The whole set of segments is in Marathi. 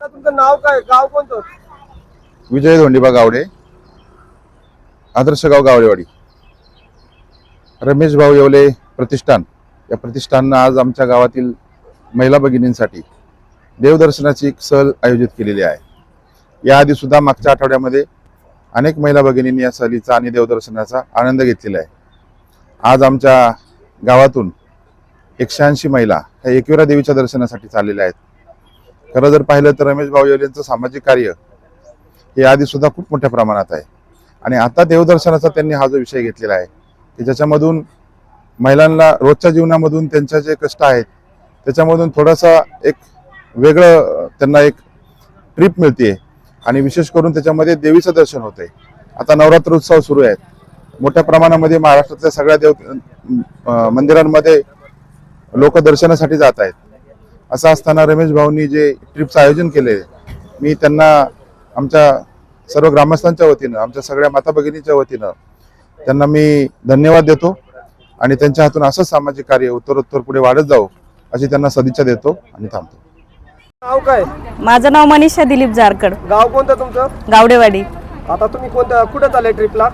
तुमचं नाव काय? गाव कोणतं? विजय धोंडीबा गावडे. आदर्शगाव गावडेवाडी. रमेश भाऊ येवले प्रतिष्ठान. या प्रतिष्ठाननं आज आमच्या गावातील महिला भगिनींसाठी देवदर्शनाची एक सहल आयोजित केलेली आहे. याआधी सुद्धा मागच्या आठवड्यामध्ये अनेक महिला भगिनींनी या सहलीचा आणि देवदर्शनाचा आनंद घेतलेला आहे. आज आमच्या गावातून एकशे ऐंशी महिला ह्या एकविरा देवीच्या दर्शनासाठी चाललेल्या आहेत. खरं जर पाहिलं तर रमेश भाऊ यांचं सामाजिक कार्य हे आधी सुद्धा खूप मोठ्या प्रमाणात आहे. आणि आता देवदर्शनाचा त्यांनी हा जो विषय घेतलेला आहे की ज्याच्यामधून महिलांना रोजच्या जीवनामधून त्यांच्या जे कष्ट आहेत त्याच्यामधून थोडासा एक वेगळं त्यांना एक ट्रिप मिळते आणि विशेष करून त्याच्यामध्ये देवीचं दर्शन होतंय. आता नवरात्र उत्सव सुरू आहेत. मोठ्या प्रमाणामध्ये महाराष्ट्रातल्या सगळ्या देव मंदिरांमध्ये लोक दर्शनासाठी जात आहेत. असं असताना रमेश भाऊंनी जे ट्रिपचं आयोजन केले मी त्यांना आमच्या सर्व ग्रामस्थांच्या वतीनं आमच्या सगळ्या माता भगिनीच्या वतीनं त्यांना मी धन्यवाद देतो आणि त्यांच्या हातून असंच सामाजिक कार्य उत्तरोत्तर पुढे वाढत जाऊ अशी त्यांना सदिच्छा देतो आणि थांबतो. नाव काय? माझं नाव मनीषा दिलीप जारकड. गाव कोणतं तुमचं? गावडेवाडी. आता तुम्ही कोणत्या कुठे चालले ट्रिपला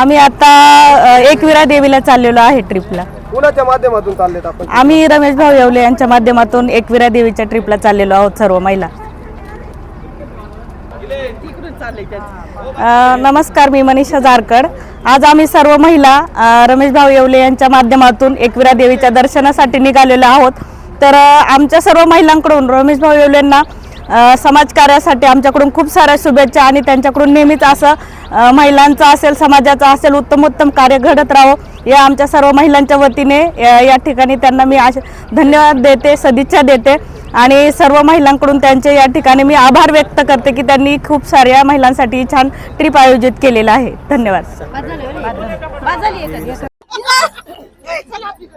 आम्ही आता अ, एकविरा देवीला चाललेलो आहे ट्रिपला कुणाच्या माध्यमातून चाललेत आपण? आम्ही रमेश भाऊ येवले यांच्या माध्यमातून एकविरा देवीच्या ट्रिपला चाललेलो आहोत सर्व महिला. अ, नमस्कार मी मनीषा जारकड. आज आम्ही सर्व महिला अ, रमेश भाऊ येवले यांच्या माध्यमातून एकविरा देवीच्या दर्शनासाठी निघालेलो आहोत. तर आमच्या सर्व महिलांकडून रमेश भाऊ येवलेंना समाजकार्यासाठी आमच्याकडून खूप साऱ्या शुभेच्छा आणि त्यांच्याकडून नेहमीच असं महिलांचं असेल समाजाचं असेल उत्तम उत्तम कार्य घडत राहो या आमच्या सर्व महिलांच्या वतीने या ठिकाणी त्यांना मी आश धन्यवाद देते सदिच्छा देते आणि सर्व महिलांकडून त्यांचे या ठिकाणी मी आभार व्यक्त करते की त्यांनी खूप साऱ्या महिलांसाठी छान ट्रिप आयोजित केलेलं आहे. धन्यवाद.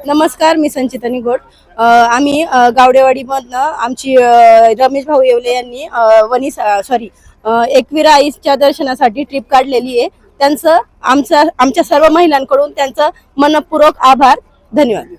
नमस्कार मी संचिता निगोट आम्ही गावडेवाडीमधनं आमची रमेश भाऊ येवले यांनी वनी सॉरी एकविरा आईच्या दर्शनासाठी ट्रिप काढलेली आहे. त्यांचं आमचं आमच्या सर्व महिलांकडून त्यांचं मनपूर्वक आभार. धन्यवाद.